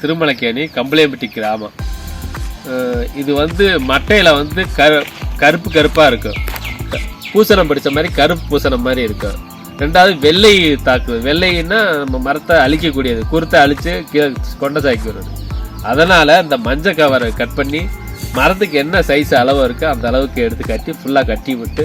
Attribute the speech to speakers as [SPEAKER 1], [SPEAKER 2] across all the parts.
[SPEAKER 1] திருமலைக்கேணி கம்பளையம்பட்டி கிராமம். இது வந்து மட்டையில் வந்து கரு கருப்பு கருப்பாக இருக்கும் பூசணம் பிடிச்ச மாதிரி கருப்பு பூசணம் மாதிரி இருக்கும் ரெண்டாவது வெள்ளை தாக்குது வெள்ளைன்னா நம்ம மரத்தை அழிக்கக்கூடியது. குருத்தை அழித்து கீழே கொண்ட சாக்கி வருது அதனால் இந்த மஞ்சள் கவரை கட் பண்ணி மரத்துக்கு என்ன சைஸ் அளவு இருக்கோ அந்த அளவுக்கு எடுத்து கட்டி ஃபுல்லாக கட்டி விட்டு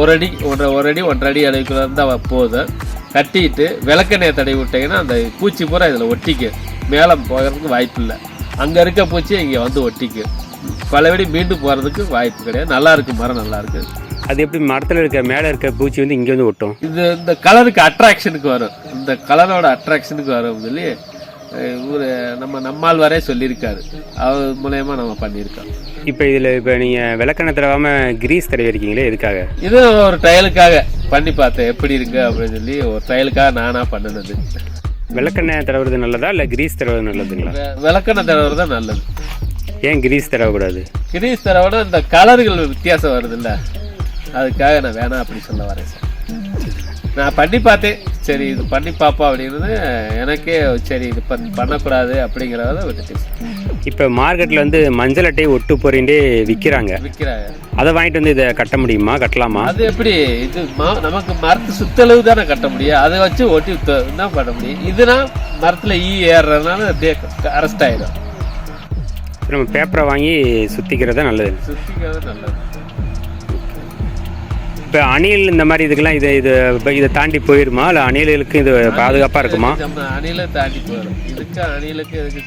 [SPEAKER 1] ஒரு அடி ஒன்றரை ஒரு அடி ஒன்றரை அடி அளவுக்குள்ள இருந்தால் போதும். கட்டிட்டு விளக்கெண்ணெய் தடவி விட்டிங்கன்னா அந்த பூச்சி பூரா இதில் ஒட்டிக்கும். மேலே போகிறதுக்கு வாய்ப்பு இல்லை. அங்கே இருக்க பூச்சி இங்கே வந்து ஒட்டிக்கும் பலபடி மீண்டும் போகிறதுக்கு வாய்ப்பு கிடையாது. நல்லா இருக்கு மரம் நல்லா இருக்கு.
[SPEAKER 2] அது எப்படி மரத்தில் இருக்க மேலே இருக்க பூச்சி வந்து இங்கே வந்து ஒட்டும்?
[SPEAKER 1] இது இந்த கலருக்கு அட்ராக்ஷனுக்கு வரும். இந்த கலரோட அட்ராக்ஷனுக்கு வரும் சொல்லி இவர் நம்ம நம்மால் வரை சொல்லியிருக்காரு. அவர் மூலயமா நம்ம பண்ணியிருக்கோம்.
[SPEAKER 2] இப்போ இதில் இப்போ நீங்கள் விளக்கெண்ணெய் தடவாமல் கிரீஸ் தடவி இருக்கீங்களே எதுக்காக?
[SPEAKER 1] இது ஒரு ட்ரையலுக்காக பண்ணி பார்த்தேன். எப்படி இருக்கு அப்படின்னு சொல்லி ஒரு ட்ரையலுக்காக நானாக பண்ணினது.
[SPEAKER 2] விளக்கெண்ணெய் தடவுறது நல்லதா இல்லை கிரீஸ் தடவுறது நல்லதுங்களா?
[SPEAKER 1] விளக்கெண்ணெய் தடவை தான் நல்லது.
[SPEAKER 2] ஏன் கிரீஸ் தடவக்கூடாது?
[SPEAKER 1] கிரீஸ் தடவை இந்த கலர்கள் வித்தியாசம் வருதுல்ல. அதுக்காக நான் வேணாம் அப்படி சொல்ல வரேன் சார். நான் பண்ணி பார்த்தேன். சரி இது பண்ணி பார்ப்போம் அப்படிங்கிறது எனக்கே சரி இது பண் பண்ணக்கூடாது அப்படிங்கிறத விட்டுச்சு
[SPEAKER 2] இப்போ மார்க்கெட்டில் வந்து மஞ்சள் அட்டையை ஒட்டு போறீண்டே விற்கிறாங்க
[SPEAKER 1] விற்கிறாங்க
[SPEAKER 2] அதை வாங்கிட்டு வந்து இதை கட்ட முடியுமா? கட்டலாமா?
[SPEAKER 1] அது எப்படி? இது ம- நமக்கு மரத்து சுத்தளவு தானே கட்ட முடியும். அதை வச்சு ஒட்டி த- என்ன பண்ண முடியும்? இதுனா மரத்தில் ஈ ஏறுறதுனால அப்படியே அரெஸ்ட் ஆயிடும்.
[SPEAKER 2] நம்ம பேப்பரை வாங்கி சுற்றிக்கிறது தான் நல்லது.
[SPEAKER 1] சுத்திக்கிறது நல்லது.
[SPEAKER 2] இப்போ அணில் இந்த மாதிரி இதுக்கெல்லாம் இது இது இதை தாண்டி போயிருமா? இல்லை அணில்களுக்கு இது பாதுகாப்பாக இருக்குமா?
[SPEAKER 1] அணிலை தாண்டி போயிடும் இதுக்கு அணிலுக்கு இதுக்கு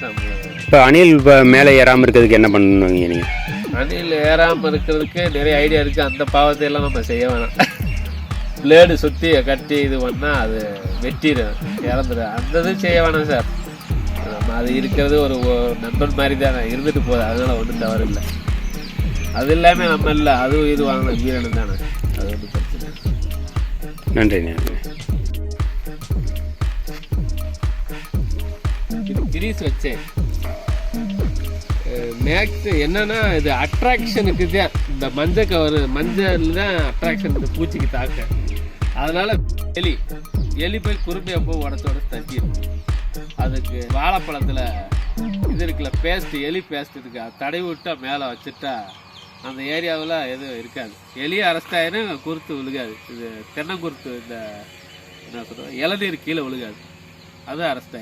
[SPEAKER 2] இப்போ அணில் இப்போ மேலே ஏறாமல் இருக்கிறதுக்கு என்ன பண்ணுவீங்க நீங்கள்
[SPEAKER 1] அணில் ஏறாமல் இருக்கிறதுக்கு நிறைய ஐடியா இருக்குது அந்த பாவத்தை எல்லாம் நம்ம செய்ய வேணாம். பிளேடு சுற்றி கட்டி இது பண்ணால் அது வெட்டிடும். இறந்துடும். அந்த இது செய்ய வேணாம் சார். நம்ம அது இருக்கிறது ஒரு நண்பன் மாதிரி தானே இருந்துட்டு போகுது. அதனால ஒன்றும் தவறு இல்லை. அது இல்லாமல் நம்ம இல்லை. அதுவும் இது வாங்கின வீரனும் தானே.
[SPEAKER 2] நன்றி நன்றி.
[SPEAKER 1] கிரீஸ் வச்சேன் மேக்ஸ் என்னன்னா இது அட்ராக்ஷனுக்கு தான் இந்த மஞ்சள் கவர் மஞ்சள் தான் அட்ராக்ஷன் இந்த பூச்சிக்கு தாக்க. அதனால எலி எலி போய் குறுமையை போய் உடச்சு உடச்சு தட்டிடும் அதுக்கு வாழைப்பழத்தில் இது இருக்குல்ல பேஸ்ட் எலி பேஸ்ட் இருக்கு தடை விட்டா மேலே வச்சுட்டா அந்த ஏரியாவில் எதுவும் இருக்காது. எலி அரெஸ்ட் ஆயிரும் குருத்து விழுகாது. இது தென்னங்குருத்து இந்த என்ன சொல்கிறோம் இளநீர் கீழே விழுகாது. அது அரெஸ்ட்